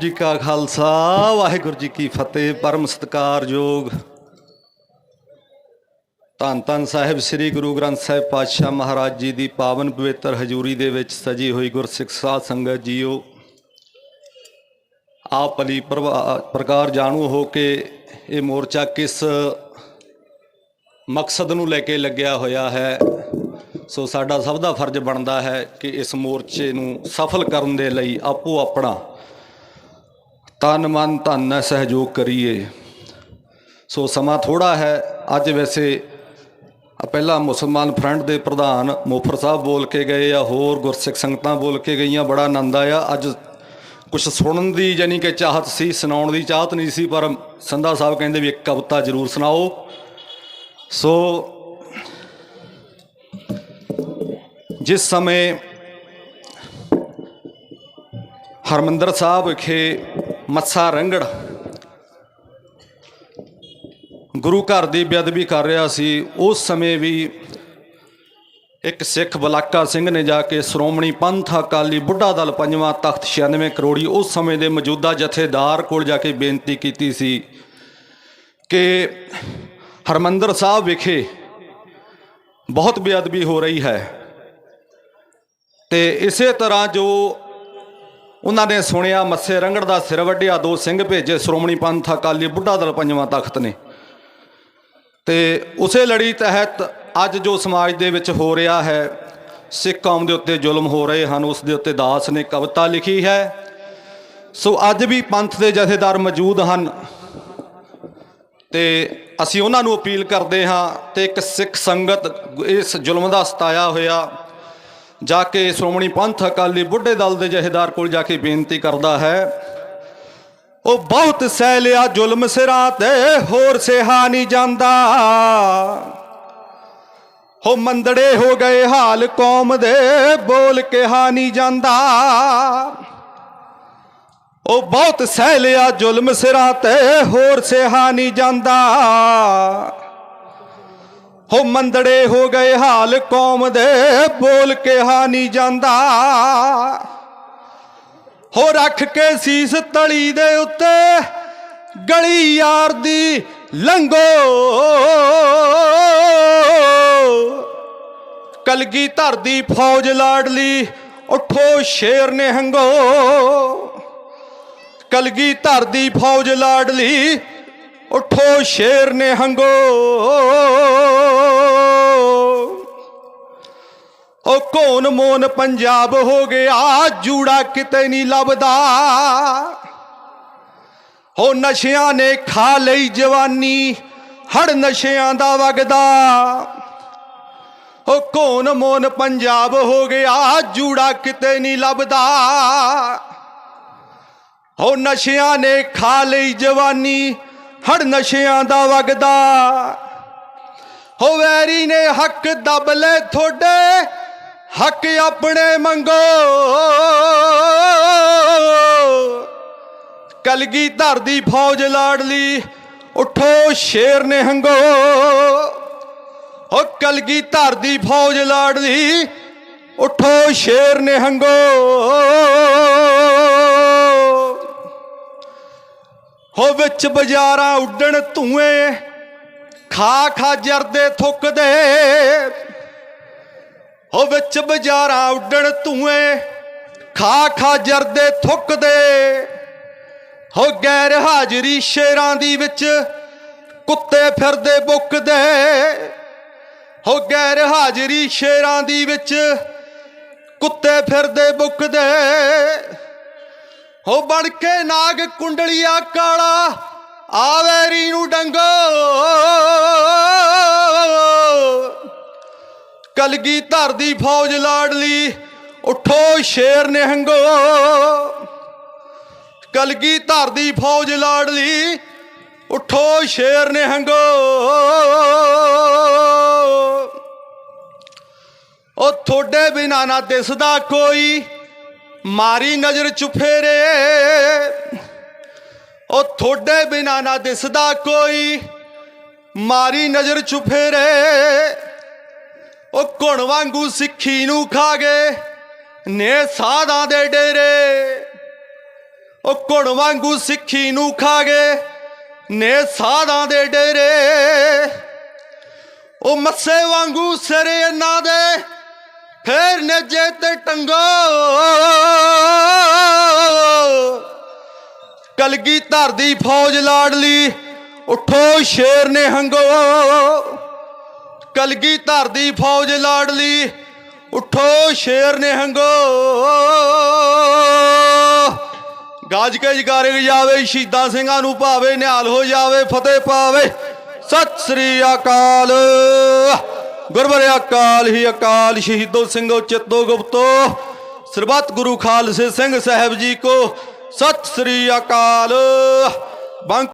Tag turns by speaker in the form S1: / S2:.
S1: ਜੀ ਕਾ ਖਾਲਸਾ, ਵਾਹਿਗੁਰੂ ਜੀ ਕੀ ਫਤਿਹ, ਪਰਮ ਸਤਿਕਾਰਯੋਗ ਧੰਨ ਧੰਨ ਸਾਹਿਬ, ਸ੍ਰੀ ਗੁਰੂ ਗ੍ਰੰਥ ਸਾਹਿਬ ਪਾਤਸ਼ਾਹ ਮਹਾਰਾਜ ਜੀ ਦੀ ਪਾਵਨ ਪਵਿੱਤਰ ਹਜ਼ੂਰੀ ਦੇ ਵਿੱਚ ਸਜੀ ਹੋਈ ਗੁਰਸਿੱਖ ਸਾਧ ਸੰਗਤ ਜੀਓ। ਆਪ ਅਲੀ ਪ੍ਰਭਾ- ਪ੍ਰਕਾਰ ਜਾਣੂ ਹੋ ਕੇ ਇਹ ਮੋਰਚਾ ਕਿਸ ਮਕਸਦ ਨੂੰ ਲੈ ਕੇ ਲੱਗਿਆ ਹੋਇਆ ਹੈ, ਸੋ ਸਾਡਾ ਸਭ ਦਾ ਫਰਜ਼ ਬਣਦਾ ਹੈ ਕਿ ਇਸ ਮੋਰਚੇ ਨੂੰ ਸਫਲ ਕਰਨ ਦੇ ਲਈ ਆਪੋ ਆਪਣਾ ਤਨ ਮਨ ਧਨ ਨਾਲ ਸਹਿਯੋਗ ਕਰੀਏ। ਸੋ ਸਮਾਂ ਥੋੜਾ ਹੈ, ਅੱਜ ਵੈਸੇ ਆ ਪਹਿਲਾਂ ਮੁਸਲਮਾਨ ਫਰੰਟ ਦੇ ਪ੍ਰਧਾਨ ਮੋਫਰ ਸਾਹਿਬ ਬੋਲ ਕੇ ਗਏ ਆ, ਹੋਰ ਗੁਰਸਿੱਖ ਸੰਗਤਾਂ ਬੋਲ ਕੇ ਗਈਆਂ, ਬੜਾ ਆਨੰਦ ਆਇਆ। ਅੱਜ ਕੁਝ ਸੁਣਨ ਦੀ ਯਾਨੀ ਕਿ ਚਾਹਤ ਸੀ, ਸੁਣਾਉਣ ਦੀ ਚਾਹਤ ਨਹੀਂ ਸੀ, ਪਰ ਸੰਧਾ ਸਾਹਿਬ ਕਹਿੰਦੇ ਵੀ ਇੱਕ ਕਵਿਤਾ ਜ਼ਰੂਰ ਸੁਣਾਓ। ਸੋ ਜਿਸ ਸਮੇਂ ਹਰਮੰਦਰ ਸਾਹਿਬ ਵਿਖੇ ਮੱਸਾ ਰੰਗੜ। ਗੁਰੂ ਘਰ ਦੀ ਬੇਅਦਬੀ ਕਰ ਰਿਹਾ ਸੀ। ਉਸ ਸਮੇਂ ਵੀ ਇੱਕ ਸਿੱਖ ਬਲਾਕਾ ਸਿੰਘ ਨੇ ਜਾ ਕੇ ਸ਼੍ਰੋਮਣੀ ਪੰਥ ਅਕਾਲੀ ਬੁੱਢਾ ਦਲ ਪੰਜਵਾਂ ਤਖਤ 96 ਕਰੋੜੀ ਉਸ ਸਮੇਂ ਦੇ ਮੌਜੂਦਾ ਜਥੇਦਾਰ ਕੋਲ ਜਾ ਕੇ ਬੇਨਤੀ ਕੀਤੀ ਸੀ ਕਿ ਹਰਮੰਦਰ ਸਾਹਿਬ ਵਿਖੇ ਬਹੁਤ ਬੇਅਦਬੀ ਹੋ ਰਹੀ ਹੈ। ਤੇ ਇਸੇ ਤਰ੍ਹਾਂ ਜੋ ਉਹਨਾਂ ਨੇ ਸੁਣਿਆ, ਮੱਸੇ ਰੰਗੜ ਦਾ ਸਿਰ ਵੱਢਿਆ, ਦੋ ਸਿੰਘ ਭੇਜੇ, ਸ਼੍ਰੋਮਣੀ ਪੰਥ ਅਕਾਲੀ ਬੁੱਢਾ ਦਲ ਪੰਜਵਾਂ ਤਖਤ ਨੇ। ਤੇ ਉਸੇ ਲੜੀ ਤਹਿਤ ਅੱਜ ਜੋ ਸਮਾਜ ਦੇ ਵਿੱਚ ਹੋ ਰਿਹਾ ਹੈ, ਸਿੱਖ ਕੌਮ ਦੇ ਉੱਤੇ ਜ਼ੁਲਮ ਹੋ ਰਹੇ ਹਨ, ਉਸ ਦੇ ਉੱਤੇ ਦਾਸ ਨੇ ਕਵਿਤਾ ਲਿਖੀ ਹੈ। ਸੋ ਅੱਜ ਵੀ ਪੰਥ ਦੇ ਜਥੇਦਾਰ ਮੌਜੂਦ ਹਨ। ਤੇ ਅਸੀਂ ਉਹਨਾਂ ਨੂੰ ਅਪੀਲ ਕਰਦੇ ਹਾਂ ਤੇ ਇੱਕ ਸਿੱਖ ਸੰਗਤ ਇਸ ਜ਼ੁਲਮ ਦਾ ਸਤਾਇਆ ਹੋਇਆ ਜਾ ਕੇ ਸ਼੍ਰੋਮਣੀ ਪੰਥ ਅਕਾਲੀ ਬੁੱਢੇ ਦਲ ਦੇ ਜਹੇਦਾਰ ਕੋਲ ਜਾ ਕੇ ਬੇਨਤੀ ਕਰਦਾ ਹੈ। ਉਹ ਬਹੁਤ ਸਹਿ ਲਿਆ ਜ਼ੁਲਮ ਸਿਰਾਂ ਤੇ ਹੋਰ ਸਿਹਾ ਨਹੀਂ ਜਾਂਦਾ। ਹੋ ਮੰਦੜੇ ਹੋ ਗਏ ਹਾਲ ਕੌਮ ਦੇ ਬੋਲ ਕਿਹਾ ਨਹੀਂ ਜਾਂਦਾ। ਉਹ ਬਹੁਤ ਸਹਿ ਲਿਆ ਜ਼ੁਲਮ ਸਿਰਾਂ ਤੇ ਹੋਰ ਸਿਹਾ ਨਹੀਂ ਜਾਂਦਾ। ਹੋ ਮੰਦੜੇ ਹੋ ਗਏ ਹਾਲ ਕੌਮ ਦੇ, ਬੋਲ ਕੇ ਹਾ ਨਹੀਂ ਜਾਂਦਾ। ਹੋ ਰੱਖ ਕੇ ਸੀਸ ਤਲੀ ਦੇ ਉੱਤੇ, ਗਲੀ ਯਾਰ ਦੀ ਲੰਗੋ। ਕਲਗੀ ਧਰ ਦੀ ਫੌਜ ਲਾਡਲੀ ਉਠੋ ਸ਼ੇਰ ਨੇ ਹੰਗੋ ਕਲਗੀ ਧਰਦੀ ਫੌਜ ਲਾਡਲੀ ਉਠੋ ਸ਼ੇਰ ਨੇ ਹੰਗੋ। ਉਹ ਕੋਨ ਮੋਨ ਪੰਜਾਬ ਹੋ ਗਿਆ, ਜੂੜਾ ਕਿਤੇ ਨਹੀਂ ਲੱਭਦਾ। ਹੋ ਨਸ਼ਿਆਂ ਨੇ ਖਾ ਲਈ ਜਵਾਨੀ, ਹੜ ਨਸ਼ਿਆਂ ਦਾ ਵਗਦਾ। ਹੋ ਕੋਨ ਮੋਨ ਪੰਜਾਬ ਹੋ ਗਿਆ, ਜੂੜਾ ਕਿਤੇ ਨਹੀਂ ਲੱਭਦਾ। ਹੋ ਨਸ਼ਿਆਂ ਨੇ ਖਾ ਲਈ ਜਵਾਨੀ ਹੜ ਨਸ਼ਿਆਂ ਦਾ ਵਗਦਾ। ਹੋ ਵੈਰੀ ਨੇ ਹੱਕ ਦਬ ਲੈ ਥੋੜੇ ਹੱਕ ਆਪਣੇ ਮੰਗੋ। ਕਲਗੀ ਧਰ ਦੀ ਫੌਜ ਲਾੜਲੀ ਉਠੋ ਸ਼ੇਰ ਨੇ ਹੰਗੋ ਹੋ ਕਲਗੀ ਧਰਦੀ ਫੌਜ ਲਾਡਲੀ ਉਠੋ ਸ਼ੇਰ ਨੇ ਹੰਗੋ ਹੋ ਵਿੱਚ ਬਾਜ਼ਾਰਾਂ ਉੱਡਣ ਧੂਏ, ਖਾ ਖਾ ਜਰਦੇ ਥੁੱਕਦੇ। ਹੋ ਵਿੱਚ ਬਾਜ਼ਾਰਾਂ ਉੱਡਣ ਧੂਏ, ਖਾ ਖਾ ਜਰਦੇ ਥੁੱਕਦੇ। ਹੋ ਗੈਰ ਹਾਜ਼ਰੀ ਸ਼ੇਰਾਂ ਦੀ ਵਿੱਚ ਕੁੱਤੇ ਫਿਰਦੇ ਬੁੱਕਦੇ। ਹੋ ਗੈਰ ਹਾਜ਼ਰੀ ਸ਼ੇਰਾਂ ਦੀ ਵਿੱਚ ਕੁੱਤੇ ਫਿਰਦੇ ਬੁੱਕਦੇ। ਹੋ ਬਣ ਕੇ ਨਾਗ ਕੁੰਡਲੀਆ ਕਾਲਾ ਆਵੇਰੀ ਨੂੰ ਡੰਗੋ। ਕਲਗੀ ਧਰ ਦੀ ਫੌਜ ਲਾੜਲੀ ਉਠੋ ਸ਼ੇਰ ਨਿਹੰਗੋ। ਕਲਗੀ ਧਰ ਦੀ ਫੌਜ ਲਾੜਲੀ ਉਠੋ ਸ਼ੇਰ ਨਿਹੰਗੋ। ਉਹ ਤੁਹਾਡੇ ਬਿਨਾ ਨਾ ਦਿਸਦਾ ਕੋਈ ਮਾਰੀ ਨਜ਼ਰ ਚੁਫੇਰੇ ਉਹ ਤੁਹਾਡੇ ਬਿਨਾ ਨਾ ਦਿਸਦਾ ਕੋਈ। ਮਾਰੀ ਨਜ਼ਰ ਚੁਫੇਰੇ ਉਹ ਘੁਣ ਵਾਂਗੂ ਸਿੱਖੀ ਨੂੰ ਖਾ ਗਏ। ਨੇ ਸਾਧਾਂ ਦੇ ਡੇਰੇ। ਉਹ ਘੁਣ ਵਾਂਗੂ ਸਿੱਖੀ ਨੂੰ ਖਾ ਗਏ। ਨੇ ਸਾਧਾਂ ਦੇ ਡੇਰੇ। ਉਹ ਮੱਸੇ ਵਾਂਗੂ ਸਿਰ ਇਹਨਾਂ ਦੇ। ਫੇਰ ਨਜੇ ਤੇ ਟੰਗੋ। ਕਲਗੀ ਧਰ ਦੀ ਫੌਜ ਲਾੜਲੀ ਉਠੋ ਸ਼ੇਰ ਨੇ ਹੰਗੋ। ਕਲਗੀ ਧਰ ਦੀ ਫੌਜ ਲਾਡਲੀ ਉਠੋ ਸ਼ੇਰ ਨੇ ਹੰਗੋ। ਗੱਜ ਕੇ ਜਗਾਰੇ ਜਾਵੇ, ਸ਼ਹੀਦਾਂ ਸਿੰਘਾਂ ਨੂੰ ਭਾਵੇ, ਨਿਹਾਲ ਹੋ ਜਾਵੇ, ਫਤਿਹ ਪਾਵੇ। ਸਤਿ ਸ੍ਰੀ ਅਕਾਲ। ਗੁਰਬਰੇ ਅਕਾਲ ਹੀ ਅਕਾਲ, ਸ਼ਹੀਦੋ ਸਿੰਘੋ ਚਿੱਤੋ ਗੁਪਤੋ। ਸਰਬੱਤ ਗੁਰੂ ਖਾਲਸੇ ਸਿੰਘ ਸਾਹਿਬ ਜੀ ਕੋ, ਸਤਿ ਸ੍ਰੀ ਅਕਾਲ। ਬੰਕ